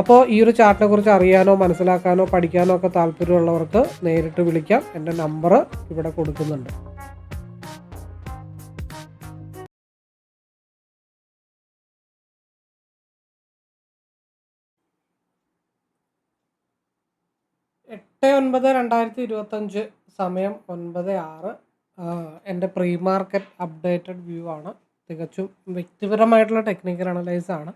അപ്പോൾ ഈ ഒരു ചാർട്ടിനെ കുറിച്ച് അറിയാനോ മനസ്സിലാക്കാനോ പഠിക്കാനോ ഒക്കെ താല്പര്യമുള്ളവർക്ക് നേരിട്ട് വിളിക്കാം. എന്റെ നമ്പർ ഇവിടെ കൊടുക്കുന്നുണ്ട്. എട്ട് ഒൻപത് രണ്ടായിരത്തി ഇരുപത്തഞ്ച് സമയം ഒൻപത് ആറ്. എന്റെ പ്രീ മാർക്കറ്റ് അപ്ഡേറ്റഡ് വ്യൂ ആണ്. തികച്ചും വ്യക്തിപരമായിട്ടുള്ള ടെക്നിക്കൽ അനലൈസ് ആണ്.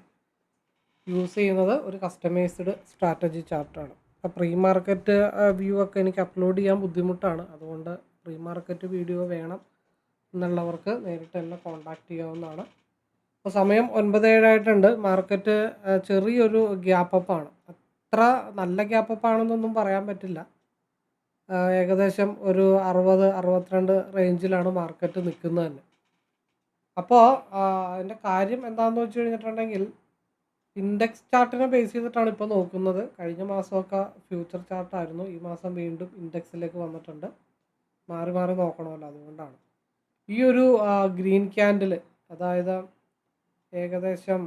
യൂസ് ചെയ്യുന്നത് ഒരു കസ്റ്റമൈസ്ഡ് സ്ട്രാറ്റജി ചാർട്ടാണ് അപ്പോൾ പ്രീ മാർക്കറ്റ് വ്യൂ ഒക്കെ എനിക്ക് അപ്ലോഡ് ചെയ്യാൻ ബുദ്ധിമുട്ടാണ്. അതുകൊണ്ട് പ്രീ മാർക്കറ്റ് വീഡിയോ വേണം എന്നുള്ളവർക്ക് നേരിട്ട് എന്നെ കോൺടാക്റ്റ് ചെയ്യാവുന്നതാണ്. അപ്പോൾ സമയം ഒൻപത് ഏഴായിട്ടുണ്ട് മാർക്കറ്റ് ചെറിയൊരു ഗ്യാപ്പ് അപ്പാണ് അത്ര നല്ല ഗ്യാപ്പ് അപ്പ് ആണെന്നൊന്നും പറയാൻ പറ്റില്ല. ഏകദേശം ഒരു അറുപത് അറുപത്തിരണ്ട് റേഞ്ചിലാണ് മാർക്കറ്റ് നിൽക്കുന്നത് തന്നെ. അപ്പോൾ അതിന്റെ കാര്യം എന്താണെന്ന് വെച്ച് കഴിഞ്ഞിട്ടുണ്ടെങ്കിൽ ഇൻഡെക്സ് ചാർട്ടിനെ ബേസ് ചെയ്തിട്ടാണ് ഇപ്പോൾ നോക്കുന്നത്. കഴിഞ്ഞ മാസമൊക്കെ ഫ്യൂച്ചർ ചാർട്ടായിരുന്നു ഈ മാസം വീണ്ടും ഇൻഡെക്സിലേക്ക് വന്നിട്ടുണ്ട്. മാറി മാറി നോക്കണമല്ലോ അതുകൊണ്ടാണ്. ഈ ഒരു ഗ്രീൻ ക്യാൻഡിൽ അതായത് ഏകദേശം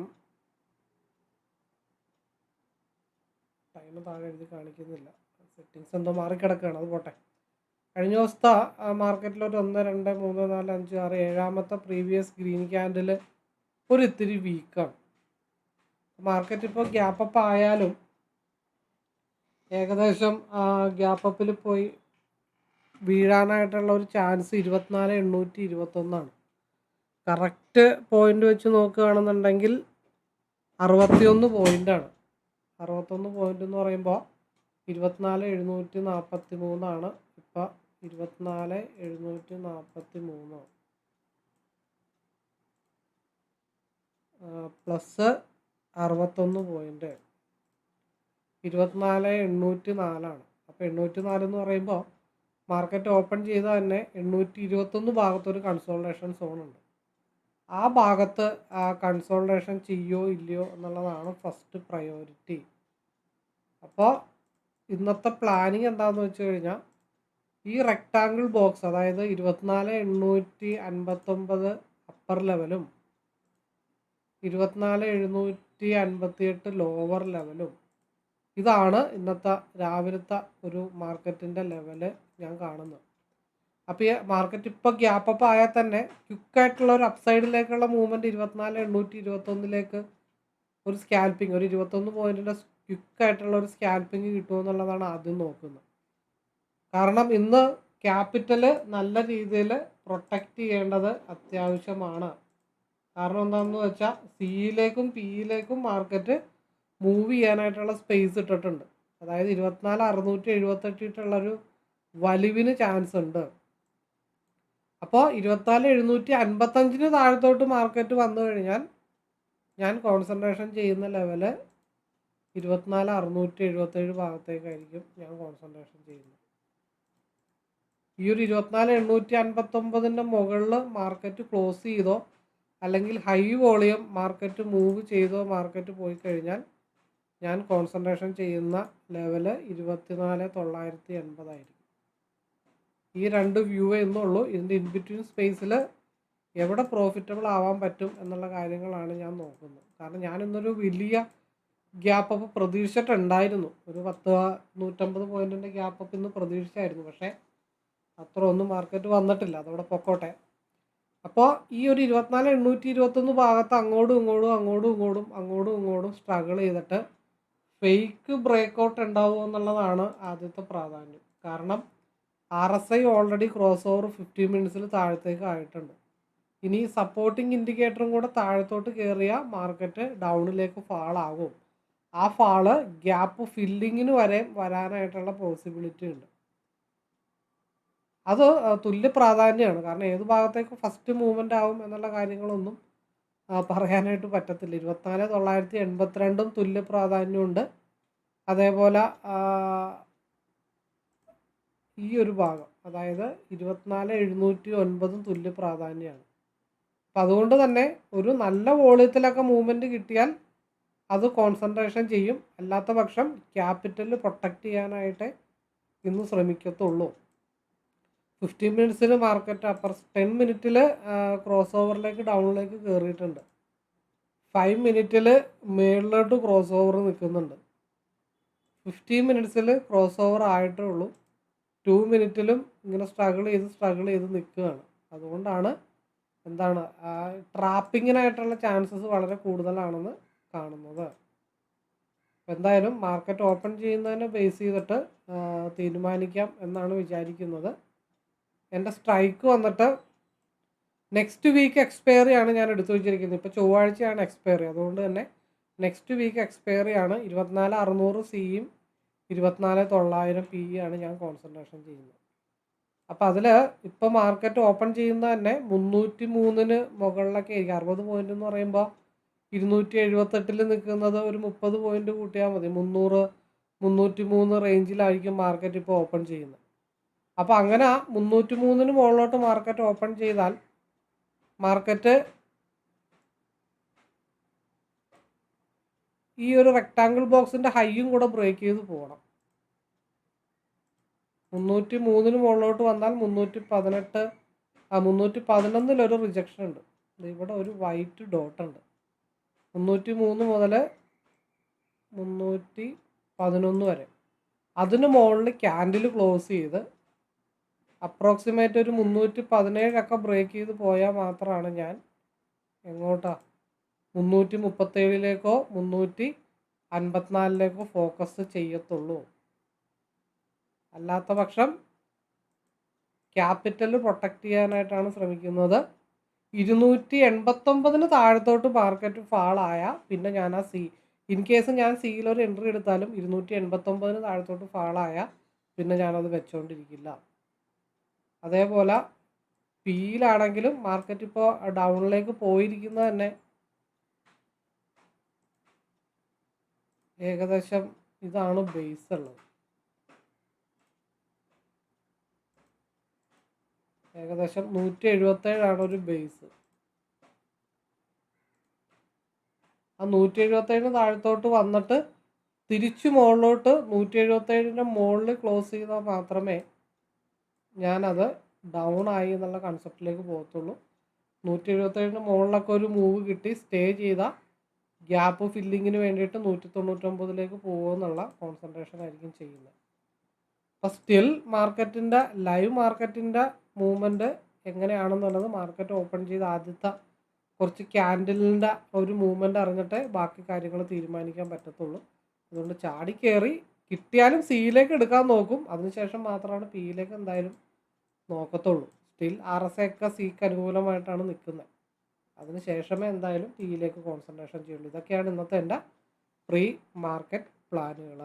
ടൈം താഴെ എഴുതി കാണിക്കുന്നില്ല. സെറ്റിങ്സ് എന്തോ മാറിക്കിടക്കുകയാണ്. അത് പോട്ടെ. കഴിഞ്ഞ ദിവസത്തെ മാർക്കറ്റിലൊരു ഒന്ന് രണ്ട് മൂന്ന് നാല് അഞ്ച് ആറ് ഏഴാമത്തെ പ്രീവിയസ് ഗ്രീൻ ക്യാൻഡിൽ ഒരു ഇത്തിരി വീക്കാണ് മാർക്കറ്റ് ഇപ്പോൾ ഗ്യാപ്പ് ആയാലും ഏകദേശം ഗ്യാപ്പ് അപ്പിൽ പോയി വീഴാനായിട്ടുള്ള ഒരു ചാൻസ് ഇരുപത്തിനാല് എണ്ണൂറ്റി ഇരുപത്തൊന്നാണ്. കറക്റ്റ് പോയിന്റ് വെച്ച് നോക്കുകയാണെന്നുണ്ടെങ്കിൽ അറുപത്തിയൊന്ന് പോയിന്റാണ് അറുപത്തൊന്ന് പോയിന്റ് എന്ന് പറയുമ്പോൾ ഇരുപത്തിനാല് എഴുന്നൂറ്റി നാൽപ്പത്തി മൂന്നാണ് ഇപ്പോൾ ഇരുപത്തിനാല് എഴുന്നൂറ്റി നാൽപ്പത്തി മൂന്ന് പ്ലസ് അറുപത്തൊന്ന് പോയിന്റ് ഇരുപത്തിനാല് എണ്ണൂറ്റി നാലാണ് അപ്പോൾ എണ്ണൂറ്റി നാല് എന്ന് പറയുമ്പോൾ മാർക്കറ്റ് ഓപ്പൺ ചെയ്ത തന്നെ എണ്ണൂറ്റി ഇരുപത്തൊന്ന് ഭാഗത്തൊരു കൺസോൾട്ടേഷൻ സോണുണ്ട് ആ ഭാഗത്ത് ആ കൺസോൾട്ടേഷൻ ചെയ്യോ ഇല്ലയോ എന്നുള്ളതാണ് ഫസ്റ്റ് പ്രയോറിറ്റി അപ്പോൾ ഇന്നത്തെ പ്ലാനിങ് എന്താണെന്ന് വെച്ച് കഴിഞ്ഞാൽ ഈ റെക്റ്റാങ്കിൾ ബോക്സ് അതായത് ഇരുപത്തിനാല് എണ്ണൂറ്റി അൻപത്തൊമ്പത് അപ്പർ ലെവലും ഇരുപത്തിനാല് എഴുന്നൂറ്റി അൻപത്തിയെട്ട് ലോവർ ലെവലും ഇതാണ് ഇന്നത്തെ രാവിലത്തെ ഒരു മാർക്കറ്റിന്റെ ലെവൽ ഞാൻ കാണുന്നത്. അപ്പോൾ ഈ മാർക്കറ്റ് ഇപ്പോൾ ഗ്യാപ്പ് അപ്പ് ആയാൽ തന്നെ ക്വിക്കായിട്ടുള്ള ഒരു അപ്സൈഡിലേക്കുള്ള മൂവ്മെന്റ് ഇരുപത്തിനാല് എണ്ണൂറ്റി ഇരുപത്തൊന്നിലേക്ക് ഒരു സ്കാൽപ്പിംഗ് ഒരു ഇരുപത്തൊന്ന് പോയിന്റിന്റെ ക്വിക്കായിട്ടുള്ള ഒരു സ്കാൽപ്പിംഗ് കിട്ടുമെന്നുള്ളതാണ് ആദ്യം നോക്കുന്നത്. കാരണം ഇന്ന് ക്യാപിറ്റൽ നല്ല രീതിയിൽ പ്രൊട്ടക്റ്റ് ചെയ്യേണ്ടത് അത്യാവശ്യമാണ്. കാരണം എന്താണെന്ന് വെച്ചാൽ സിയിലേക്കും പിയിലേക്കും മാർക്കറ്റ് മൂവ് ചെയ്യാനായിട്ടുള്ള സ്പേസ് ഇട്ടിട്ടുണ്ട്. അതായത് ഇരുപത്തിനാല് അറുന്നൂറ്റി എഴുപത്തെട്ടിട്ടുള്ളൊരു വലിവിന് ചാൻസ് ഉണ്ട്. അപ്പോൾ ഇരുപത്തിനാല് എഴുന്നൂറ്റി അൻപത്തഞ്ചിന് താഴത്തോട്ട് മാർക്കറ്റ് വന്നു കഴിഞ്ഞാൽ ഞാൻ കോൺസെൻട്രേഷൻ ചെയ്യുന്ന ലെവൽ ഇരുപത്തിനാല് അറുന്നൂറ്റി എഴുപത്തേഴ് ഭാഗത്തേക്കായിരിക്കും ഞാൻ കോൺസെൻട്രേഷൻ ചെയ്യുന്നത്. ഈ ഒരു ഇരുപത്തിനാല് എണ്ണൂറ്റി അൻപത്തൊമ്പതിന്റെ മുകളിൽ മാർക്കറ്റ് ക്ലോസ് ചെയ്തോ അല്ലെങ്കിൽ ഹൈ വോളിയം മാർക്കറ്റ് മൂവ് ചെയ്തോ മാർക്കറ്റ് പോയി കഴിഞ്ഞാൽ ഞാൻ കോൺസെൻട്രേഷൻ ചെയ്യുന്ന ലെവൽ ഇരുപത്തിനാല് തൊള്ളായിരത്തി എൺപതായിരിക്കും. ഈ രണ്ട് വ്യൂവേ എന്നുള്ളൂ ഇതിന്റെ ഇൻബിറ്റ്വീൻ സ്പേസിൽ എവിടെ പ്രോഫിറ്റബിൾ ആവാൻ പറ്റും എന്നുള്ള കാര്യങ്ങളാണ് ഞാൻ നോക്കുന്നത്. കാരണം ഞാൻ ഇന്നൊരു വലിയ ഗ്യാപ്പ് അപ്പ് പ്രതീക്ഷിച്ചിട്ടുണ്ടായിരുന്നു. ഒരു പത്ത് നൂറ്റമ്പത് പോയിന്റിന്റെ ഗ്യാപ്പ് അപ്പ് ഇന്ന് പ്രതീക്ഷിച്ചായിരുന്നു. പക്ഷേ അത്ര ഒന്നും മാർക്കറ്റ് വന്നിട്ടില്ല. അതവിടെ പൊക്കോട്ടെ. അപ്പോൾ ഈ ഒരു ഇരുപത്തിനാല് എണ്ണൂറ്റി ഇരുപത്തൊന്ന് ഭാഗത്ത് അങ്ങോട്ടും ഇങ്ങോട്ടും അങ്ങോട്ടും ഇങ്ങോട്ടും അങ്ങോട്ടും ഇങ്ങോട്ടും സ്ട്രഗിൾ ചെയ്തിട്ട് ഫേക്ക് ബ്രേക്ക് ഔട്ട് ഉണ്ടാവുമോ എന്നുള്ളതാണ് ആദ്യത്തെ പ്രാധാന്യം. കാരണം R S I already cross over fifteen മിനിറ്റ്സിൽ താഴത്തേക്ക് ആയിട്ടുണ്ട്. ഇനി സപ്പോർട്ടിംഗ് ഇൻഡിക്കേറ്ററും കൂടെ താഴത്തോട്ട് കയറിയ മാർക്കറ്റ് ഡൗണിലേക്ക് ഫാളാകും ആ ഫാൾ ഗ്യാപ്പ് ഫില്ലിങ്ങിന് വരെ വരാനായിട്ടുള്ള പോസിബിലിറ്റി ഉണ്ട്. അത് തുല്യ പ്രാധാന്യമാണ് കാരണം ഏത് ഭാഗത്തേക്ക് ഫസ്റ്റ് മൂവ്മെന്റ് ആവും എന്നുള്ള കാര്യങ്ങളൊന്നും പറയാനായിട്ട് പറ്റത്തില്ല. ഇരുപത്തിനാല് തൊള്ളായിരത്തി എൺപത്തിരണ്ടും തുല്യ പ്രാധാന്യമുണ്ട്. അതേപോലെ ഈ ഒരു ഭാഗം അതായത് ഇരുപത്തിനാല് എഴുന്നൂറ്റി ഒൻപതും തുല്യ പ്രാധാന്യമാണ്. അപ്പം അതുകൊണ്ട് തന്നെ ഒരു നല്ല വോളിയത്തിലൊക്കെ മൂവ്മെന്റ് കിട്ടിയാൽ അത് കോൺസെൻട്രേഷൻ ചെയ്യും. അല്ലാത്ത പക്ഷം ക്യാപിറ്റൽ പ്രൊട്ടക്റ്റ് ചെയ്യാനായിട്ട് ഇന്ന് ശ്രമിക്കത്തുള്ളൂ. ഫിഫ്റ്റീൻ മിനിറ്റ്സിൽ മാർക്കറ്റ് അപ്പർ ടെൻ മിനിറ്റിൽ ക്രോസ് ഓവറിലേക്ക് ഡൗണിലേക്ക് കയറിയിട്ടുണ്ട് ഫൈവ് മിനിറ്റിൽ മേളിലോട്ട് ക്രോസ് ഓവർ നിൽക്കുന്നുണ്ട്. ഫിഫ്റ്റീൻ മിനിറ്റ്സിൽ ക്രോസ് ഓവർ ആയിട്ടേ ഉള്ളൂ. ടു മിനിറ്റിലും ഇങ്ങനെ സ്ട്രഗിൾ ചെയ്ത് സ്ട്രഗിൾ ചെയ്ത് നിൽക്കുകയാണ്. അതുകൊണ്ടാണ് എന്താണ് ട്രാപ്പിങ്ങിനായിട്ടുള്ള ചാൻസസ് വളരെ കൂടുതലാണെന്ന് കാണുന്നത്. എന്തായാലും മാർക്കറ്റ് ഓപ്പൺ ചെയ്യുന്നതിനെ ബേസ് ചെയ്തിട്ട് തീരുമാനിക്കാം എന്നാണ് വിചാരിക്കുന്നത്. എന്റെ സ്ട്രൈക്ക് വന്നിട്ട് നെക്സ്റ്റ് വീക്ക് എക്സ്പയറി ആണ് ഞാൻ എടുത്തു വെച്ചിരിക്കുന്നത്. ഇപ്പോൾ ചൊവ്വാഴ്ചയാണ് എക്സ്പയറി അതുകൊണ്ട് തന്നെ നെക്സ്റ്റ് വീക്ക് എക്സ്പയറി ആണ് ഇരുപത്തിനാല് അറുന്നൂറ് സിയും ഇരുപത്തിനാല് തൊള്ളായിരം പി ആണ് ഞാൻ കോൺസെൻട്രേഷൻ ചെയ്യുന്നത്. അപ്പോൾ അതിൽ ഇപ്പോൾ മാർക്കറ്റ് ഓപ്പൺ ചെയ്യുന്ന തന്നെ മുന്നൂറ്റി മൂന്നിന് മുകളിലൊക്കെ ആയിരിക്കും. അറുപത് പോയിന്റ് എന്ന് പറയുമ്പോൾ ഇരുന്നൂറ്റി എഴുപത്തെട്ടിൽ നിൽക്കുന്നത് ഒരു മുപ്പത് പോയിന്റ് കൂട്ടിയാൽ മതി. മുന്നൂറ് മുന്നൂറ്റി മൂന്ന് റേഞ്ചിലായിരിക്കും മാർക്കറ്റ് ഇപ്പോൾ ഓപ്പൺ ചെയ്യുന്നത്. അപ്പോൾ അങ്ങനെ മുന്നൂറ്റി മൂന്നിന് മുകളിലോട്ട് മാർക്കറ്റ് ഓപ്പൺ ചെയ്താൽ മാർക്കറ്റ് ഈ ഒരു റെക്ടാങ്കിൾ ബോക്സിന്റെ ഹൈയും കൂടെ ബ്രേക്ക് ചെയ്ത് പോകണം. മുന്നൂറ്റി മൂന്നിന് മുകളിലോട്ട് വന്നാൽ മുന്നൂറ്റി പതിനെട്ട് ആ മുന്നൂറ്റി പതിനൊന്നിലൊരു റിജക്ഷൻ ഉണ്ട്. ഇവിടെ ഒരു വൈറ്റ് ഡോട്ട് ഉണ്ട്. മുന്നൂറ്റി മൂന്ന് മുതൽ മുന്നൂറ്റി പതിനൊന്ന് വരെ. അതിന് മുകളിൽ ക്യാൻഡിൽ ക്ലോസ് ചെയ്ത് അപ്രോക്സിമേറ്റ് ഒരു മുന്നൂറ്റി പതിനേഴൊക്കെ ബ്രേക്ക് ചെയ്ത് പോയാൽ മാത്രമാണ് ഞാൻ എങ്ങോട്ടാ? മുന്നൂറ്റി മുപ്പത്തേഴിലേക്കോ മുന്നൂറ്റി അൻപത്തിനാലിലേക്കോ ഫോക്കസ് ചെയ്യത്തുള്ളൂ. അല്ലാത്ത പക്ഷം ക്യാപിറ്റൽ പ്രൊട്ടക്റ്റ് ചെയ്യാനായിട്ടാണ് ശ്രമിക്കുന്നത്. ഇരുന്നൂറ്റി എൺപത്തൊമ്പതിന് താഴത്തോട്ട് മാർക്കറ്റ് ഫാളായ പിന്നെ ഞാൻ ആ സി ഇൻ കേസ് ഞാൻ സിയിൽ ഒരു എൻട്രി എടുത്താലും ഇരുന്നൂറ്റി എൺപത്തൊമ്പതിന് താഴത്തോട്ട് ഫാളായ പിന്നെ ഞാനത് വെച്ചുകൊണ്ടിരിക്കില്ല അതേപോലെ പിയിലാണെങ്കിലും മാർക്കറ്റ് ഇപ്പോൾ ഡൗണിലേക്ക് പോയിരിക്കുന്നത് തന്നെ. ഏകദേശം ഇതാണ് ബേസ് ഉള്ളത്. ഏകദേശം നൂറ്റി എഴുപത്തേഴാണ് ഒരു ബേസ് ആ നൂറ്റി എഴുപത്തേഴിന് താഴത്തോട്ട് വന്നിട്ട് തിരിച്ചു മുകളിലോട്ട് നൂറ്റി എഴുപത്തേഴിന്റെ മുകളിൽ ക്ലോസ് ചെയ്താൽ മാത്രമേ ഞാനത് ഡൗൺ ആയി എന്നുള്ള കൺസെപ്റ്റിലേക്ക് പോകത്തുള്ളൂ. നൂറ്റി എഴുപത്തേഴിന് മുകളിലൊക്കെ ഒരു മൂവ് കിട്ടി. സ്റ്റേ ചെയ്ത ഗ്യാപ്പ് ഫില്ലിങ്ങിന് വേണ്ടിയിട്ട് നൂറ്റി തൊണ്ണൂറ്റൊമ്പതിലേക്ക് പോകുമെന്നുള്ള കോൺസെൻട്രേഷൻ ആയിരിക്കും ചെയ്യുന്നത്. അപ്പോൾ സ്റ്റിൽ മാർക്കറ്റിന്റെ ലൈവ് മാർക്കറ്റിന്റെ മൂവ്മെന്റ് എങ്ങനെയാണെന്നുള്ളത് മാർക്കറ്റ് ഓപ്പൺ ചെയ്ത് ആദ്യത്തെ കുറച്ച് ക്യാൻഡിലിന്റെ ഒരു മൂവ്മെന്റ് അറിഞ്ഞിട്ടേ ബാക്കി കാര്യങ്ങൾ തീരുമാനിക്കാൻ പറ്റത്തുള്ളൂ. അതുകൊണ്ട് ചാടി കയറി കിട്ടിയാലും സിയിലേക്ക് എടുക്കാൻ നോക്കും. അതിനുശേഷം മാത്രമാണ് പിയിലേക്ക് എന്തായാലും നോക്കത്തുള്ളൂ. സ്റ്റിൽ ആർ എസ് ഒക്കെ സിക്ക് അനുകൂലമായിട്ടാണ് നിൽക്കുന്നത്. അതിന് ശേഷമേ എന്തായാലും പിയിലേക്ക് കോൺസെൻട്രേഷൻ ചെയ്യുള്ളൂ. ഇതൊക്കെയാണ് ഇന്നത്തെ എന്റെ പ്രീ മാർക്കറ്റ് പ്ലാനുകൾ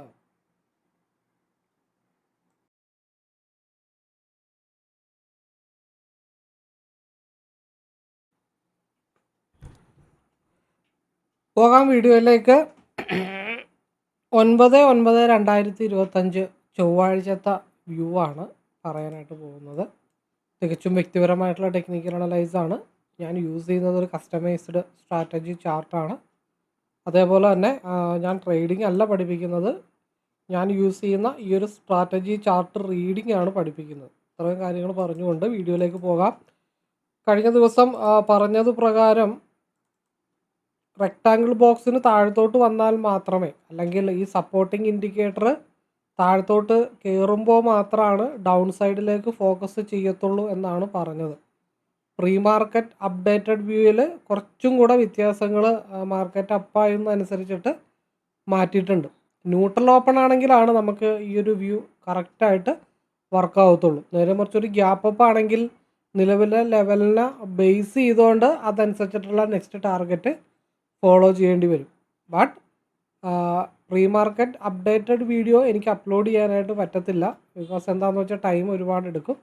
പോകാം വീഡിയോയിലേക്ക്. ഒൻപത് ഒൻപത് രണ്ടായിരത്തി ഇരുപത്തഞ്ച് ചൊവ്വാഴ്ചത്തെ വ്യൂ ആണ്. പറയാനായിട്ട് പോകുന്നത്. തികച്ചും വ്യക്തിപരമായിട്ടുള്ള ടെക്നിക്കൽ അനലൈസ് ആണ്. ഞാൻ യൂസ് ചെയ്യുന്നത് ഒരു കസ്റ്റമൈസ്ഡ് സ്ട്രാറ്റജി ചാർട്ടാണ് അതേപോലെ തന്നെ ഞാൻ ട്രേഡിംഗ് അല്ല പഠിപ്പിക്കുന്നത്. ഞാൻ യൂസ് ചെയ്യുന്ന ഈ ഒരു സ്ട്രാറ്റജി ചാർട്ട് റീഡിംഗ് ആണ് പഠിപ്പിക്കുന്നത്. ഇത്രയും കാര്യങ്ങൾ പറഞ്ഞുകൊണ്ട് വീഡിയോയിലേക്ക് പോകാം. കഴിഞ്ഞ ദിവസം പറഞ്ഞത് പ്രകാരം റെക്റ്റാങ്കിൾ ബോക്സിന് താഴത്തോട്ട് വന്നാൽ മാത്രമേ അല്ലെങ്കിൽ ഈ സപ്പോർട്ടിംഗ് ഇൻഡിക്കേറ്റർ താഴത്തോട്ട് കയറുമ്പോൾ മാത്രമാണ് ഡൗൺ സൈഡിലേക്ക് ഫോക്കസ് ചെയ്യത്തുള്ളൂ എന്നാണ് പറഞ്ഞത്. പ്രീ മാർക്കറ്റ് അപ്ഡേറ്റഡ് വ്യൂവിൽ കുറച്ചും കൂടെ വ്യത്യാസങ്ങൾ മാർക്കറ്റ് അപ്പായുന്നതനുസരിച്ചിട്ട് മാറ്റിയിട്ടുണ്ട്. ന്യൂട്രൽ ഓപ്പൺ ആണെങ്കിലാണ് നമുക്ക് ഈ ഒരു വ്യൂ കറക്റ്റായിട്ട് വർക്ക് ആവത്തുള്ളൂ. നേരെ മറിച്ചൊരു ഗ്യാപ്പ് അപ്പ് ആണെങ്കിൽ നിലവിലെ ലെവലിനെ ബേസ് ചെയ്തുകൊണ്ട് അതനുസരിച്ചിട്ടുള്ള നെക്സ്റ്റ് ടാർഗറ്റ് ഫോളോ ചെയ്യേണ്ടി വരും. But pre market updated video എനിക്ക് അപ്ലോഡ് ചെയ്യാനായിട്ട് പറ്റത്തില്ല. ബിക്കോസ് എന്താണെന്ന് വെച്ചാൽ ടൈം ഒരുപാട് എടുക്കും.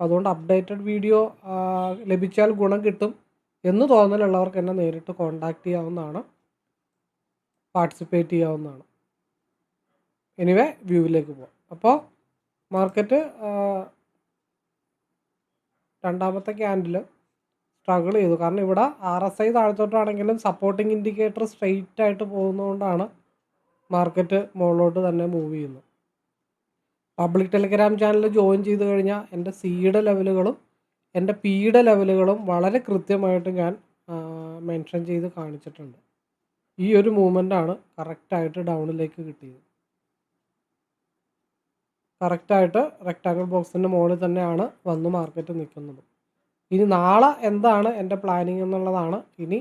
അതുകൊണ്ട് അപ്ഡേറ്റഡ് വീഡിയോ ലഭിച്ചാൽ ഗുണം കിട്ടും എന്ന് തോന്നലുള്ളവർക്ക് എന്നെ നേരിട്ട് കോണ്ടാക്ട് ചെയ്യാവുന്നതാണ്. പാർട്ടിസിപ്പേറ്റ് ചെയ്യാവുന്നതാണ്. എനിവേ വ്യൂവിലേക്ക് പോകാം അപ്പോൾ മാർക്കറ്റ് രണ്ടാമത്തെ ക്യാൻഡിൽ സ്ട്രഗിൾ ചെയ്തു. കാരണം ഇവിടെ ആർ എസ് ഐ താഴത്തോട്ടാണെങ്കിലും സപ്പോർട്ടിംഗ് ഇൻഡിക്കേറ്റർ സ്ട്രെയിറ്റ് ആയിട്ട് പോകുന്നതുകൊണ്ടാണ് മാർക്കറ്റ് മുകളിലോട്ട് തന്നെ മൂവ് ചെയ്യുന്നു. പബ്ലിക് ടെലിഗ്രാം ചാനൽ ജോയിൻ ചെയ്ത് കഴിഞ്ഞാൽ എന്റെ സിയുടെ ലെവലുകളും എന്റെ പിയുടെ ലെവലുകളും വളരെ കൃത്യമായിട്ട് ഞാൻ മെൻഷൻ ചെയ്ത് കാണിച്ചിട്ടുണ്ട്. ഈ ഒരു മൂമെന്റാണ് കറക്റ്റായിട്ട് ഡൗണിലേക്ക് കിട്ടിയത്. കറക്റ്റായിട്ട് റെക്റ്റാങ്കിൾ ബോക്സിന്റെ മുകളിൽ തന്നെയാണ് വന്ന് മാർക്കറ്റ് നിൽക്കുന്നത്. ഇനി നാളെ എന്താണ് എന്റെ പ്ലാനിങ് എന്നുള്ളതാണ് ഇനി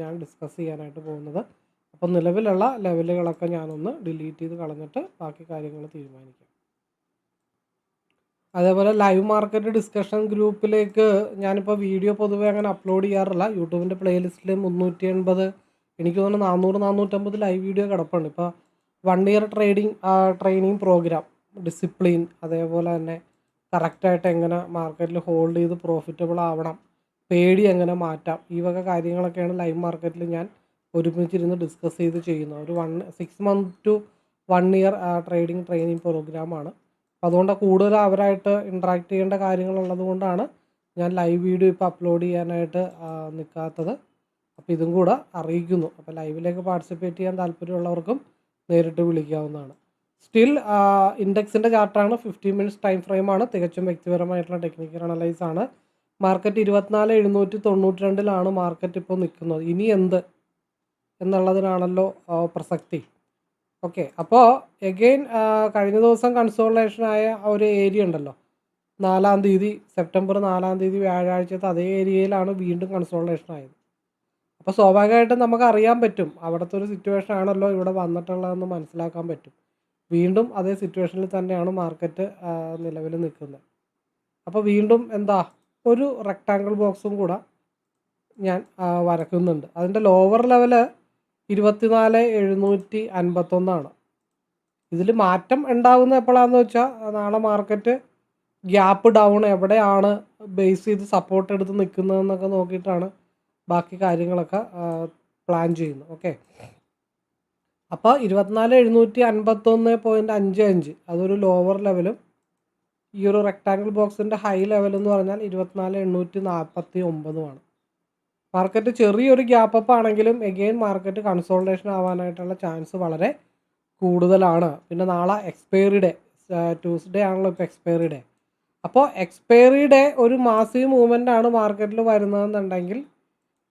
ഞാൻ ഡിസ്കസ് ചെയ്യാനായിട്ട് പോകുന്നത്. അപ്പോൾ നിലവിലുള്ള ലെവലുകളൊക്കെ ഞാനൊന്ന് ഡിലീറ്റ് ചെയ്ത് കളഞ്ഞിട്ട് ബാക്കി കാര്യങ്ങൾ തീരുമാനിക്കാം. അതേപോലെ ലൈവ് മാർക്കറ്റ് ഡിസ്കഷൻ ഗ്രൂപ്പിലേക്ക് ഞാനിപ്പോൾ വീഡിയോ പൊതുവേ അങ്ങനെ അപ്ലോഡ് ചെയ്യാറില്ല. യൂട്യൂബിന്റെ പ്ലേലിസ്റ്റിൽ മുന്നൂറ്റി എൺപത് എനിക്ക് തോന്നുന്നു നാനൂറ് നാനൂറ്റമ്പത് ലൈവ് വീഡിയോ കിടപ്പുണ്ട്. ഇപ്പോൾ one year trading training programme discipline അതേപോലെ തന്നെ കറക്റ്റായിട്ട് എങ്ങനെ മാർക്കറ്റിൽ ഹോൾഡ് ചെയ്ത് പ്രോഫിറ്റബിൾ ആവണം പേടി എങ്ങനെ മാറ്റാം ഈ വക കാര്യങ്ങളൊക്കെയാണ് ലൈവ് മാർക്കറ്റിൽ ഞാൻ ഒരുമിച്ചിരുന്ന് ഡിസ്കസ് ചെയ്ത് ചെയ്യുന്ന ഒരു one six month to one year trading training പ്രോഗ്രാമാണ് അപ്പോൾ അതുകൊണ്ട് കൂടുതൽ അവരായിട്ട് ഇൻട്രാക്ട് ചെയ്യേണ്ട കാര്യങ്ങളുള്ളത് കൊണ്ടാണ് ഞാൻ ലൈവ് വീഡിയോ ഇപ്പോൾ അപ്ലോഡ് ചെയ്യാനായിട്ട് നിൽക്കാത്തത് അപ്പോൾ ഇതും കൂടെ അറിയിക്കുന്നു. അപ്പോൾ ലൈവിലേക്ക് പാർട്ടിസിപ്പേറ്റ് ചെയ്യാൻ താല്പര്യമുള്ളവർക്കും നേരിട്ട് വിളിക്കാവുന്നതാണ്. സ്റ്റിൽ ഇൻഡെക്സിന്റെ ചാർട്ടാണ് ഫിഫ്റ്റീൻ മിനിറ്റ്സ് ടൈം ഫ്രെയിമാണ് തികച്ചും വ്യക്തിപരമായിട്ടുള്ള ടെക്നിക്കൽ അനലൈസ് ആണ്. മാർക്കറ്റ് ഇരുപത്തിനാല് എഴുന്നൂറ്റി തൊണ്ണൂറ്റി രണ്ടിലാണ് മാർക്കറ്റ് ഇപ്പോൾ നിൽക്കുന്നത്. ഇനി എന്ത്? എന്നുള്ളതിനാണല്ലോ പ്രസക്തി. ഓക്കെ അപ്പോൾ എഗെയിൻ കഴിഞ്ഞ ദിവസം കൺസോളേഷനായ ഒരു ഏരിയ ഉണ്ടല്ലോ. നാലാം തീയതി സെപ്റ്റംബർ നാലാം തീയതി വ്യാഴാഴ്ചത്തെ അതേ ഏരിയയിലാണ് വീണ്ടും കൺസോളേഷൻ ആയത് അപ്പോൾ സ്വാഭാവികമായിട്ടും നമുക്ക് അറിയാൻ പറ്റും അവിടുത്തെ ഒരു സിറ്റുവേഷൻ ആണല്ലോ ഇവിടെ വന്നിട്ടുള്ളതെന്ന് മനസ്സിലാക്കാൻ പറ്റും. വീണ്ടും അതേ സിറ്റുവേഷനിൽ തന്നെയാണ് മാർക്കറ്റ് നിലവിൽ നിൽക്കുന്നത്. അപ്പോൾ വീണ്ടും എന്താ ഒരു റെക്റ്റാങ്കിൾ ബോക്സും കൂടെ ഞാൻ വരക്കുന്നുണ്ട് അതിന്റെ ലോവർ ലെവൽ ഇരുപത്തിനാല് എഴുന്നൂറ്റി അൻപത്തൊന്നാണ്. ഇതിൽ മാറ്റം ഉണ്ടാകുന്ന എപ്പോഴാണെന്ന് വെച്ചാൽ നാളെ മാർക്കറ്റ് ഗ്യാപ്പ് ഡൗൺ എവിടെയാണ് ബേസ് ചെയ്ത് സപ്പോർട്ട് എടുത്ത് നിൽക്കുന്നതെന്നൊക്കെ നോക്കിയിട്ടാണ് ബാക്കി കാര്യങ്ങളൊക്കെ പ്ലാൻ ചെയ്യുന്നത്. ഓക്കെ അപ്പോൾ ഇരുപത്തിനാല് എഴുന്നൂറ്റി അൻപത്തൊന്ന് പോയിന്റ് അഞ്ച് അഞ്ച് അതൊരു ലോവർ ലെവലും ഈ ഒരു റെക്ടാങ്കിൾ ബോക്സിന്റെ ഹൈ ലെവൽ എന്ന് പറഞ്ഞാൽ ഇരുപത്തിനാല് എണ്ണൂറ്റി നാൽപ്പത്തി ഒമ്പതുമാണ്. മാർക്കറ്റ് ചെറിയൊരു ഗ്യാപ്പ് അപ്പ് ആണെങ്കിലും എഗെയിൻ മാർക്കറ്റ് കൺസോൾട്ടേഷൻ ആവാനായിട്ടുള്ള ചാൻസ് വളരെ കൂടുതലാണ്. പിന്നെ നാളെ എക്സ്പയറി ഡേ ട്യൂസ്ഡേ ആണല്ലോ ഇപ്പോൾ എക്സ്പയറി ഡേ അപ്പോൾ എക്സ്പയറി ഡേ ഒരു മാസീവ് മൂവ്മെന്റ് ആണ് മാർക്കറ്റിൽ വരുന്നതെന്നുണ്ടെങ്കിൽ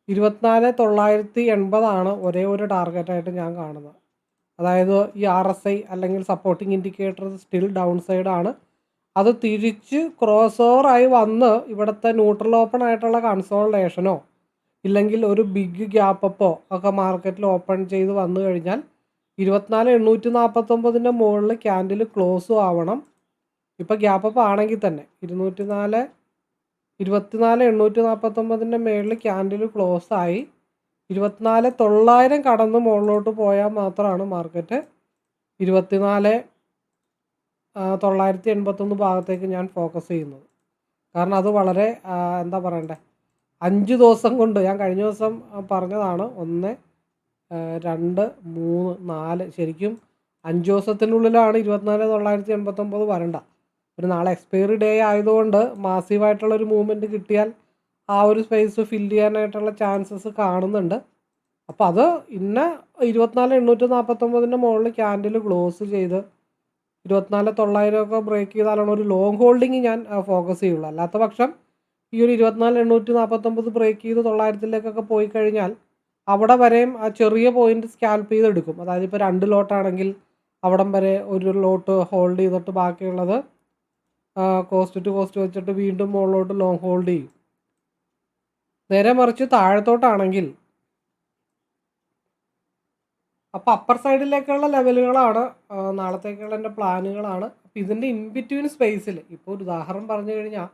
ഇരുപത്തിനാല് തൊള്ളായിരത്തി എൺപതാണ് ഒരേ ഒരു ടാർഗറ്റായിട്ട് ഞാൻ കാണുന്നത്. അതായത് ഈ ആർ എസ് ഐ അല്ലെങ്കിൽ സപ്പോർട്ടിംഗ് ഇൻഡിക്കേറ്റർ സ്റ്റിൽ ഡൗൺ സൈഡാണ് അത് തിരിച്ച് ക്രോസ് ഓവറായി വന്ന് ഇവിടുത്തെ ന്യൂട്രൽ ഓപ്പൺ ആയിട്ടുള്ള കൺസോൾട്ടേഷനോ ഇല്ലെങ്കിൽ ഒരു ബിഗ് ഗ്യാപ്പപ്പോ ഒക്കെ മാർക്കറ്റിൽ ഓപ്പൺ ചെയ്ത് വന്നു കഴിഞ്ഞാൽ ഇരുപത്തിനാല് എണ്ണൂറ്റി നാൽപ്പത്തൊമ്പതിന്റെ മുകളിൽ ക്യാൻഡിൽ ക്ലോസും ആവണം. ഇപ്പോൾ ഗ്യാപ്പപ്പ് ആണെങ്കിൽ തന്നെ ഇരുന്നൂറ്റി നാല് ഇരുപത്തിനാല് എണ്ണൂറ്റി നാൽപ്പത്തൊമ്പതിന്റെ മുകളിൽ ക്യാൻഡിൽ ക്ലോസ് ആയി ഇരുപത്തിനാല് തൊള്ളായിരം കടന്ന് മുകളിലോട്ട് പോയാൽ മാത്രമാണ് മാർക്കറ്റ് ഇരുപത്തിനാല് തൊള്ളായിരത്തി എൺപത്തൊന്ന് ഭാഗത്തേക്ക് ഞാൻ ഫോക്കസ് ചെയ്യുന്നത്. കാരണം അത് വളരെ എന്താ പറയണ്ടേ? അഞ്ച് ദിവസം കൊണ്ട് ഞാൻ കഴിഞ്ഞ ദിവസം പറഞ്ഞതാണ്. ഒന്ന് രണ്ട് മൂന്ന് നാല്. ശരിക്കും അഞ്ച് ദിവസത്തിനുള്ളിലാണ് ഇരുപത്തിനാല് തൊള്ളായിരത്തി എൺപത്തൊമ്പത് വരണ്ട. ഒരു നാളെ എക്സ്പയറി ഡേ ആയതുകൊണ്ട് മാസീവായിട്ടുള്ളൊരു മൂവ്മെന്റ് കിട്ടിയാൽ ആ ഒരു സ്പേസ് ഫില്ല് ചെയ്യാനായിട്ടുള്ള ചാൻസസ് കാണുന്നുണ്ട്. അപ്പോൾ അത് ഇന്ന ഇരുപത്തിനാല് എണ്ണൂറ്റി നാൽപ്പത്തൊമ്പതിന്റെ മുകളിൽ ക്യാൻഡിൽ ക്ലോസ് ചെയ്ത് ഇരുപത്തിനാല് തൊള്ളായിരമൊക്കെ ബ്രേക്ക് ചെയ്താലാണ് ഒരു ലോങ് ഹോൾഡിങ് ഞാൻ ഫോക്കസ് ചെയ്യുള്ളൂ. അല്ലാത്ത പക്ഷം ഈ ഒരു ഇരുപത്തിനാല് എണ്ണൂറ്റി നാൽപ്പത്തൊമ്പത് ബ്രേക്ക് ചെയ്ത് തൊള്ളായിരത്തിലേക്കൊക്കെ പോയി കഴിഞ്ഞാൽ അവിടെ വരെയും ആ ചെറിയ പോയിന്റ് സ്കാൽപ്പ് ചെയ്തെടുക്കും അതായത് ഇപ്പോൾ രണ്ട് ലോട്ടാണെങ്കിൽ അവിടം വരെ ഒരു ലോട്ട് ഹോൾഡ് ചെയ്തിട്ട് ബാക്കിയുള്ളത് കോസ്റ്റ് ടു കോസ്റ്റ് വെച്ചിട്ട് വീണ്ടും മുകളിലോട്ട് ലോങ് ഹോൾഡ് ചെയ്യും. നേരെ മറിച്ച് താഴത്തോട്ടാണെങ്കിൽ അപ്പോൾ അപ്പർ സൈഡിലേക്കുള്ള ലെവലുകളാണ് നാളത്തേക്കുള്ള എന്റെ പ്ലാനുകളാണ് അപ്പോൾ ഇതിന്റെ ഇൻ ബിറ്റ്വീൻ സ്പേസിൽ ഇപ്പോൾ ഒരു ഉദാഹരണം പറഞ്ഞു കഴിഞ്ഞാൽ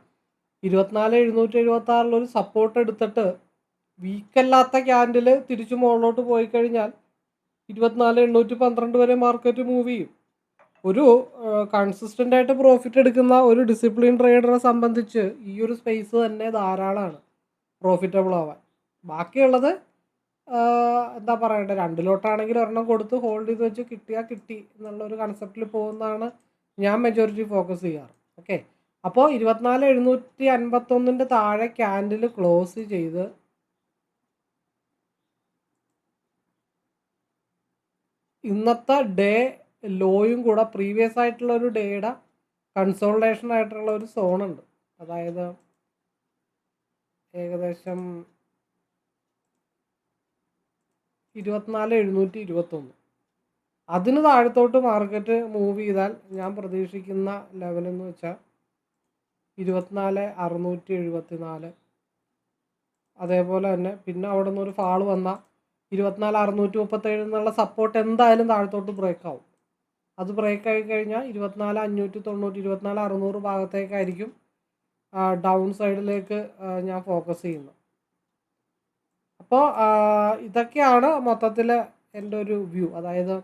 ഇരുപത്തിനാല് എഴുന്നൂറ്റി എഴുപത്തി ആറിലൊരു സപ്പോർട്ട് എടുത്തിട്ട് വീക്കല്ലാത്ത ക്യാൻഡിൽ തിരിച്ചു മുകളിലോട്ട് പോയി കഴിഞ്ഞാൽ ഇരുപത്തിനാല് എണ്ണൂറ്റി പന്ത്രണ്ട് വരെ മാർക്കറ്റ് മൂവ് ചെയ്യും. ഒരു കൺസിസ്റ്റന്റ് ആയിട്ട് പ്രോഫിറ്റ് എടുക്കുന്ന ഒരു ഡിസിപ്ലിൻ ട്രേഡറെ സംബന്ധിച്ച് ഈ ഒരു സ്പേസ് തന്നെ ധാരാളമാണ് പ്രോഫിറ്റബിൾ ആവാൻ. ബാക്കിയുള്ളത് എന്താ പറയണ്ടേ ലോട്ടാണെങ്കിൽ ഒരെണ്ണം കൊടുത്ത് ഹോൾഡ് ചെയ്ത് വെച്ച് കിട്ടിയാൽ കിട്ടി എന്നുള്ള ഒരു കൺസെപ്റ്റിൽ പോകുന്നതാണ് ഞാൻ മെജോറിറ്റി ഫോക്കസ് ചെയ്യാറ്. ഓക്കെ അപ്പോൾ ഇരുപത്തിനാല് എഴുന്നൂറ്റി അൻപത്തൊന്നിന്റെ താഴെ ക്യാൻഡിൽ ക്ലോസ് ചെയ്ത്. ഇന്നത്തെ ഡേ ലോയും കൂടെ പ്രീവിയസ് ആയിട്ടുള്ള ഒരു ഡേയുടെ കൺസോൾട്ടേഷൻ ആയിട്ടുള്ള ഒരു സോണുണ്ട് അതായത് ഏകദേശം ഇരുപത്തിനാല് എഴുന്നൂറ്റി ഇരുപത്തൊന്ന് അതിന് താഴത്തോട്ട് മാർക്കറ്റ് മൂവ് ചെയ്താൽ ഞാൻ പ്രതീക്ഷിക്കുന്ന ലെവലെന്ന് വെച്ചാൽ ഇരുപത്തിനാല് അറുന്നൂറ്റി എഴുപത്തി നാല് അതേപോലെ തന്നെ പിന്നെ അവിടെ നിന്ന് ഒരു ഫാൾ വന്നാൽ ഇരുപത്തിനാല് അറുന്നൂറ്റി മുപ്പത്തേഴ് എന്നുള്ള സപ്പോർട്ട് എന്തായാലും താഴത്തോട്ട് ബ്രേക്ക് ആവും. അത് ബ്രേക്ക് ആയി കഴിഞ്ഞാൽ ഇരുപത്തിനാല് അഞ്ഞൂറ്റി തൊണ്ണൂറ്റി ഇരുപത്തിനാല് അറുന്നൂറ് ഭാഗത്തേക്കായിരിക്കും ഡൗൺ സൈഡിലേക്ക് ഞാൻ ഫോക്കസ് ചെയ്യുന്നത്. അപ്പോൾ ഇതൊക്കെയാണ് മൊത്തത്തിൽ എന്റെ ഒരു വ്യൂ അതായത്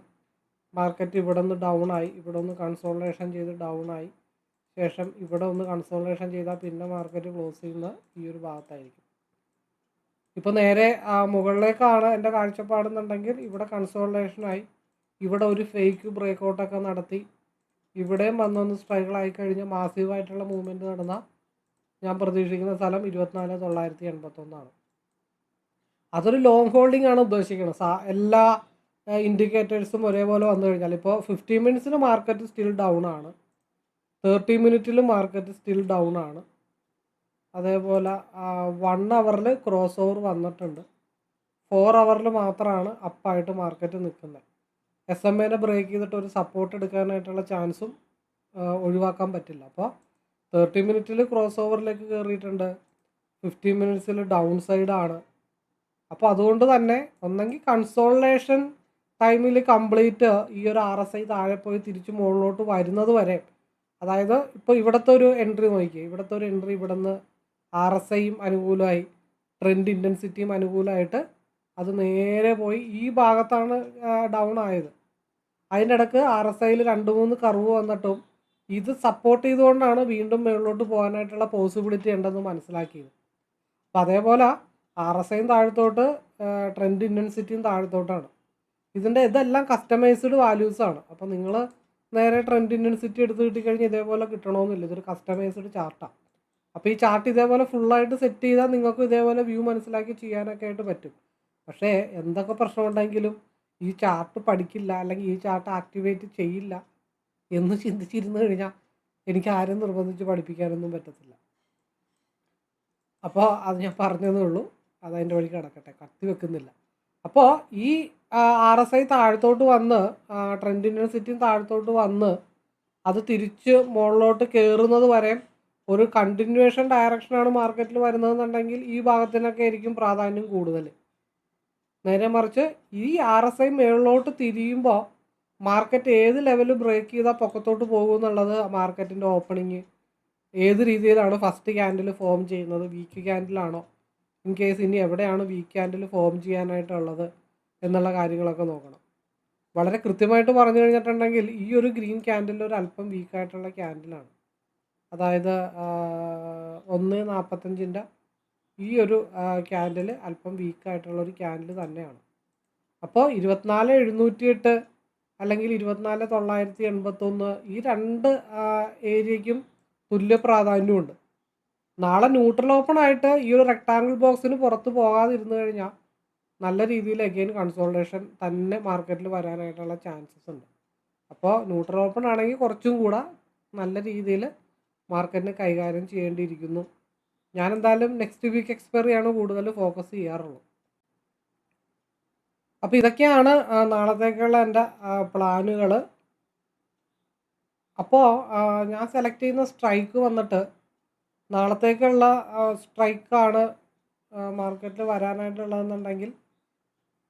മാർക്കറ്റ് ഇവിടെ നിന്ന് ഡൗൺ ആയി ഇവിടെ നിന്ന് കൺസോൾട്ടേഷൻ ചെയ്ത് ഡൗൺ ആയി. ശേഷം ഇവിടെ ഒന്ന് കൺസോൾട്ടേഷൻ ചെയ്താൽ പിന്നെ മാർക്കറ്റ് ക്ലോസ് ചെയ്യുന്ന ഈ ഒരു ഭാഗത്തായിരിക്കും. ഇപ്പോൾ നേരെ ആ, മുകളിലേക്കാണ് എന്റെ കാഴ്ചപ്പാടെന്നുണ്ടെങ്കിൽ ഇവിടെ കൺസോൾട്ടേഷനായി ഇവിടെ ഒരു ഫേക്ക് ബ്രേക്ക് ഔട്ടൊക്കെ നടത്തി. ഇവിടെയും വന്നൊന്ന് സ്ട്രൈക്കിൾ ആയി കഴിഞ്ഞ് മാസീവായിട്ടുള്ള മൂവ്മെന്റ് നടന്ന ഞാൻ പ്രതീക്ഷിക്കുന്ന സ്ഥലം ഇരുപത്തിനാല് തൊള്ളായിരത്തി എൺപത്തൊന്നാണ്. അതൊരു ലോങ് ഹോൾഡിംഗ് ആണ് ഉദ്ദേശിക്കുന്നത്. സാ എല്ലാ ഇൻഡിക്കേറ്റേഴ്സും ഒരേപോലെ വന്നു കഴിഞ്ഞാൽ. ഇപ്പോൾ ഫിഫ്റ്റീൻ മിനിറ്റ്സിന് മാർക്കറ്റ് സ്റ്റിൽ ഡൗൺ ആണ്. തേർട്ടി മിനിറ്റിൽ മാർക്കറ്റ് സ്റ്റിൽ ഡൗൺ ആണ്. അതേപോലെ വൺ അവറിൽ ക്രോസ് ഓവർ വന്നിട്ടുണ്ട്. ഫോർ അവറിൽ മാത്രമാണ് അപ്പായിട്ട് മാർക്കറ്റ് നിൽക്കുന്നത്. എസ് എം എനെ ബ്രേക്ക് ചെയ്തിട്ട് ഒരു സപ്പോർട്ട് എടുക്കാനായിട്ടുള്ള ചാൻസും ഒഴിവാക്കാൻ പറ്റില്ല. അപ്പോൾ തേർട്ടി മിനിറ്റിൽ ക്രോസ് ഓവറിലേക്ക് കയറിയിട്ടുണ്ട് ഫിഫ്റ്റീൻ മിനിറ്റ്സിൽ ഡൗൺ സൈഡാണ് അപ്പോൾ അതുകൊണ്ട് തന്നെ ഒന്നെങ്കിൽ കൺസോൾട്ടേഷൻ ടൈമിൽ കംപ്ലീറ്റ് ഈ ഒരു ആർ എസ് ഐ താഴെ പോയി തിരിച്ച് മുകളിലോട്ട് വരുന്നത് വരെ അതായത് ഇപ്പോൾ ഇവിടുത്തെ ഒരു എൻട്രി നോക്കി ഇവിടുത്തെ ഒരു എൻട്രി ഇവിടെ നിന്ന് ആർ എസ് ഐയും അനുകൂലമായി ട്രെൻഡ് ഇന്റൻസിറ്റിയും അനുകൂലമായിട്ട് അത് നേരെ പോയി ഈ ഭാഗത്താണ് ഡൗൺ ആയത്. അതിന്റെ ഇടയ്ക്ക് ആർ എസ് ഐയിൽ രണ്ട് മൂന്ന് കർവ് വന്നിട്ടും ഇത് സപ്പോർട്ട് ചെയ്തുകൊണ്ടാണ് വീണ്ടും മുകളിലോട്ട് പോകാനായിട്ടുള്ള പോസിബിലിറ്റി ഉണ്ടെന്ന് മനസ്സിലാക്കിയത്. അപ്പം അതേപോലെ ആർ എസ് ഐയും താഴത്തോട്ട് ട്രെൻഡ് ഇന്റൻസിറ്റിയും താഴത്തോട്ടാണ്. ഇതിന്റെ ഇതെല്ലാം കസ്റ്റമൈസ്ഡ് വാല്യൂസാണ് അപ്പോൾ നിങ്ങൾ നേരെ ട്രെൻഡ് ഇന്റൻസിറ്റി എടുത്ത് കിട്ടിക്കഴിഞ്ഞാൽ ഇതേപോലെ കിട്ടണമെന്നില്ല ഇതൊരു കസ്റ്റമൈസ്ഡ് ചാർട്ടാണ് അപ്പോൾ ഈ ചാർട്ട് ഇതേപോലെ ഫുള്ളായിട്ട് സെറ്റ് ചെയ്താൽ നിങ്ങൾക്ക് ഇതേപോലെ വ്യൂ മനസ്സിലാക്കി ചെയ്യാനൊക്കെ ആയിട്ട് പറ്റും. പക്ഷേ എന്തൊക്കെ പ്രശ്നമുണ്ടെങ്കിലും ഈ ചാർട്ട് പഠിക്കില്ല അല്ലെങ്കിൽ ഈ ചാർട്ട് ആക്ടിവേറ്റ് ചെയ്യില്ല എന്ന് ചിന്തിച്ചിരുന്നു കഴിഞ്ഞാൽ എനിക്ക് ആരും നിർബന്ധിച്ച് പഠിപ്പിക്കാനൊന്നും പറ്റത്തില്ല. അപ്പോൾ അത് ഞാൻ പറഞ്ഞതേ ഉള്ളൂ. അതതിന്റെ വഴി കിടക്കട്ടെ കത്തി വെക്കുന്നില്ല. അപ്പോൾ ഈ ആർ എസ് ഐ താഴത്തോട്ട് വന്ന് ട്രെൻഡ് യൂണിവേഴ്സിറ്റിയും താഴത്തോട്ട് വന്ന് അത് തിരിച്ച് മുകളിലോട്ട് കയറുന്നത് വരെ ഒരു കണ്ടിന്യൂവേഷൻ ഡയറക്ഷനാണ് മാർക്കറ്റിൽ വരുന്നതെന്നുണ്ടെങ്കിൽ ഈ ഭാഗത്തിനൊക്കെ ആയിരിക്കും പ്രാധാന്യം കൂടുതൽ നേരെ മറിച്ച് ഈ ആർ എസ് ഐ മുകളിലോട്ട് തിരിയുമ്പോൾ മാർക്കറ്റ് ഏത് ലെവൽ ബ്രേക്ക് ചെയ്താൽ പൊക്കത്തോട്ട് പോകും എന്നുള്ളത് മാർക്കറ്റിന്റെ ഓപ്പണിങ് ഏത് രീതിയിലാണ് ഫസ്റ്റ് ക്യാൻഡിൽ ഫോം ചെയ്യുന്നത് വീക്ക് ക്യാൻഡിലാണോ ഇൻ കേസ് ഇനി എവിടെയാണ് വീക്ക് ഹാൻഡിൽ ഫോം ചെയ്യാനായിട്ടുള്ളത് എന്നുള്ള കാര്യങ്ങളൊക്കെ നോക്കണം. വളരെ കൃത്യമായിട്ട് പറഞ്ഞു കഴിഞ്ഞിട്ടുണ്ടെങ്കിൽ ഈ ഒരു ഗ്രീൻ ക്യാൻഡിൽ ഒരു അല്പം വീക്കായിട്ടുള്ള ക്യാൻഡിലാണ് അതായത് ഒന്ന് നാൽപ്പത്തഞ്ചിന്റെ ഈ ഒരു ക്യാൻഡിൽ അല്പം വീക്കായിട്ടുള്ള ഒരു ക്യാൻഡിൽ തന്നെയാണ്. അപ്പോൾ ഇരുപത്തിനാല് എഴുന്നൂറ്റി എട്ട് അല്ലെങ്കിൽ ഇരുപത്തിനാല് തൊള്ളായിരത്തി എൺപത്തൊന്ന് ഈ രണ്ട് ഏരിയയ്ക്കും തുല്യ പ്രാധാന്യമുണ്ട്. നാളെ ന്യൂട്രൽ ഓപ്പൺ ആയിട്ട് ഈ ഒരു റെക്ടാങ്കിൾ ബോക്സിന് പുറത്ത് പോകാതിരുന്നു കഴിഞ്ഞാൽ നല്ല രീതിയിൽ അഗെയിൻ കൺസോൾട്ടേഷൻ തന്നെ മാർക്കറ്റിൽ വരാനായിട്ടുള്ള ചാൻസസ് ഉണ്ട്. അപ്പോൾ ന്യൂട്രൽ ഓപ്പൺ ആണെങ്കിൽ കുറച്ചും കൂടെ നല്ല രീതിയിൽ മാർക്കറ്റിനെ കൈകാര്യം ചെയ്യേണ്ടിയിരിക്കുന്നു. ഞാൻ എന്തായാലും നെക്സ്റ്റ് വീക്ക് എക്സ്പയറിയാണ് കൂടുതൽ ഫോക്കസ് ചെയ്യാറുള്ളത്. അപ്പോൾ ഇതൊക്കെയാണ് നാളത്തേക്കുള്ള എന്റെ പ്ലാനുകൾ അപ്പോൾ ഞാൻ സെലക്ട് ചെയ്യുന്ന സ്ട്രൈക്ക് വന്നിട്ട് നാളത്തേക്കുള്ള സ്ട്രൈക്കാണ് മാർക്കറ്റിൽ വരാനായിട്ടുള്ളതെന്നുണ്ടെങ്കിൽ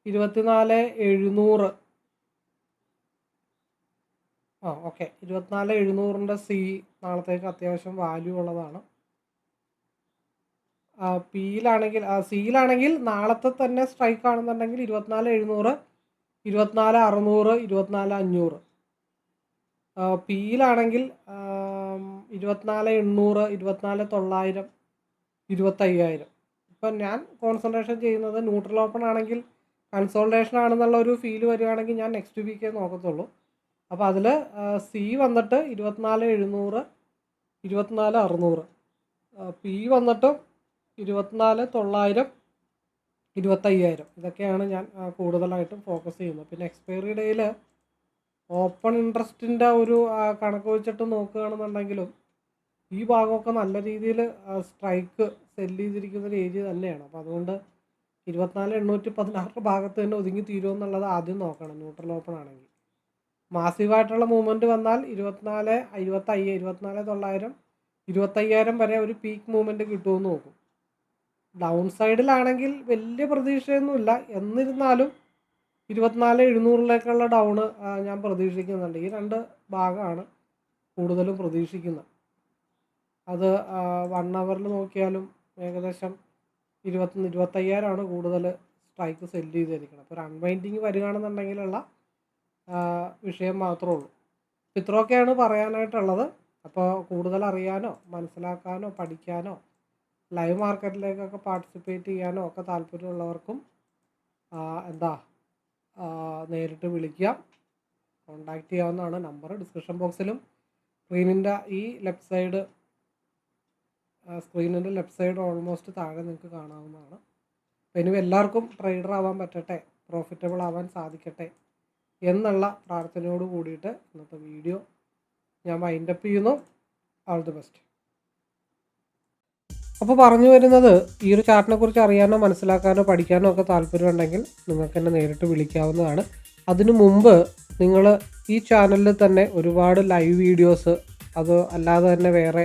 ഇരുപത്തിനാല് എഴുന്നൂറ്. ആ ഓക്കെ. ഇരുപത്തിനാല് എഴുന്നൂറിന്റെ സി നാളത്തേക്ക് അത്യാവശ്യം വാല്യൂ ഉള്ളതാണ്. പിയിലാണെങ്കിൽ സിയിലാണെങ്കിൽ നാളത്തെ തന്നെ സ്ട്രൈക്ക് ആണെന്നുണ്ടെങ്കിൽ ഇരുപത്തിനാല് എഴുന്നൂറ് ഇരുപത്തിനാല് അറുന്നൂറ് ഇരുപത്തിനാല് അഞ്ഞൂറ്. പിയിലാണെങ്കിൽ ഇരുപത്തിനാല് എണ്ണൂറ് ഇരുപത്തിനാല് തൊള്ളായിരം ഇരുപത്തയ്യായിരം. ഇപ്പം ഞാൻ കോൺസെൻട്രേഷൻ ചെയ്യുന്നത് ന്യൂട്രൽ ഓപ്പൺ ആണെങ്കിൽ കൺസോൾട്ടേഷൻ ആണെന്നുള്ള ഒരു ഫീൽ വരികയാണെങ്കിൽ ഞാൻ നെക്സ്റ്റ് വീക്കേ നോക്കത്തുള്ളൂ. അപ്പോൾ അതിൽ സി വന്നിട്ട് ഇരുപത്തിനാല് എഴുന്നൂറ് ഇരുപത്തിനാല് അറുന്നൂറ്. പി വന്നിട്ടും ഇരുപത്തിനാല് തൊള്ളായിരം ഇരുപത്തയ്യായിരം. ഇതൊക്കെയാണ് ഞാൻ കൂടുതലായിട്ടും ഫോക്കസ് ചെയ്യുന്നത്. പിന്നെ എക്സ്പയറി ഡേയിൽ ഓപ്പൺ ഇൻട്രസ്റ്റിന്റെ ഒരു കണക്ക് വെച്ചിട്ട് നോക്കുകയാണെന്നുണ്ടെങ്കിലും ഈ ഭാഗമൊക്കെ നല്ല രീതിയിൽ സ്ട്രൈക്ക് സെല്ല് ചെയ്തിരിക്കുന്ന ഒരു ഏരിയ തന്നെയാണ്. അപ്പോൾ അതുകൊണ്ട് ഇരുപത്തിനാല് എണ്ണൂറ്റി പതിനാറ് ഭാഗത്ത് തന്നെ ഒതുങ്ങി തീരുമോ എന്നുള്ളത് ആദ്യം നോക്കണം ന്യൂട്രൽ ഓപ്പൺ ആണെങ്കിൽ. മാസീവായിട്ടുള്ള മൂവ്മെന്റ് വന്നാൽ ഇരുപത്തിനാല് ഇരുപത്തയ്യ ഇരുപത്തിനാല് തൊള്ളായിരം ഇരുപത്തയ്യായിരം വരെ ഒരു പീക്ക് മൂവ്മെന്റ് കിട്ടുമെന്ന് നോക്കും. ഡൗൺ സൈഡിലാണെങ്കിൽ വലിയ പ്രതീക്ഷയൊന്നുമില്ല. എന്നിരുന്നാലും ഇരുപത്തിനാല് എഴുന്നൂറിലേക്കുള്ള ഡൗണ് ഞാൻ പ്രതീക്ഷിക്കുന്നുണ്ട്. ഈ രണ്ട് ഭാഗമാണ് കൂടുതലും പ്രതീക്ഷിക്കുന്നത്. അത് വൺ അവറിൽ നോക്കിയാലും ഏകദേശം ഇരുപത്തി ഇരുപത്തയ്യായിരമാണ് കൂടുതൽ സ്ട്രൈക്ക് സെല്ല് ചെയ്തിരിക്കുന്നത്. അപ്പോൾ ഒരു അൺവൈൻഡിങ് വരികയാണെന്നുണ്ടെങ്കിലുള്ള വിഷയം മാത്രമേ ഉള്ളൂ. ഇത്രയൊക്കെയാണ് പറയാനായിട്ടുള്ളത്. അപ്പോൾ കൂടുതൽ അറിയാനോ മനസ്സിലാക്കാനോ പഠിക്കാനോ ലൈവ് മാർക്കറ്റിലേക്കൊക്കെ പാർട്ടിസിപ്പേറ്റ് ചെയ്യാനോ ഒക്കെ താല്പര്യമുള്ളവർക്കും എന്താ നേരിട്ട് വിളിക്കാം കോണ്ടാക്ട് ചെയ്യാവുന്നതാണ്. നമ്പർ ഡിസ്ക്രിപ്ഷൻ ബോക്സിലും സ്ക്രീനിന്റെ ഈ ലെഫ്റ്റ് സൈഡ് സ്ക്രീനിന്റെ ലെഫ്റ്റ് സൈഡ് ഓൾമോസ്റ്റ് താഴെ നിങ്ങൾക്ക് കാണാവുന്നതാണ്. അപ്പോൾ ഇനി എല്ലാവർക്കും ട്രേഡർ ആവാൻ പറ്റട്ടെ പ്രോഫിറ്റബിൾ ആവാൻ സാധിക്കട്ടെ എന്നുള്ള പ്രാർത്ഥനയോട് കൂടിയിട്ട് ഇന്നത്തെ വീഡിയോ ഞാൻ വൈൻഡപ്പ് ചെയ്യുന്നു. ഓൾ ദി ബെസ്റ്റ് അപ്പോൾ പറഞ്ഞു വരുന്നത് ഈ ഒരു ചാർട്ടിനെ കുറിച്ച് അറിയാനോ മനസ്സിലാക്കാനോ പഠിക്കാനോ ഒക്കെ താല്പര്യമുണ്ടെങ്കിൽ നിങ്ങൾക്ക് എന്നെ നേരിട്ട് വിളിക്കാവുന്നതാണ്. അതിനു മുമ്പ് നിങ്ങൾ ഈ ചാനലിൽ തന്നെ ഒരുപാട് ലൈവ് വീഡിയോസ് അത് അല്ലാതെ തന്നെ വേറെ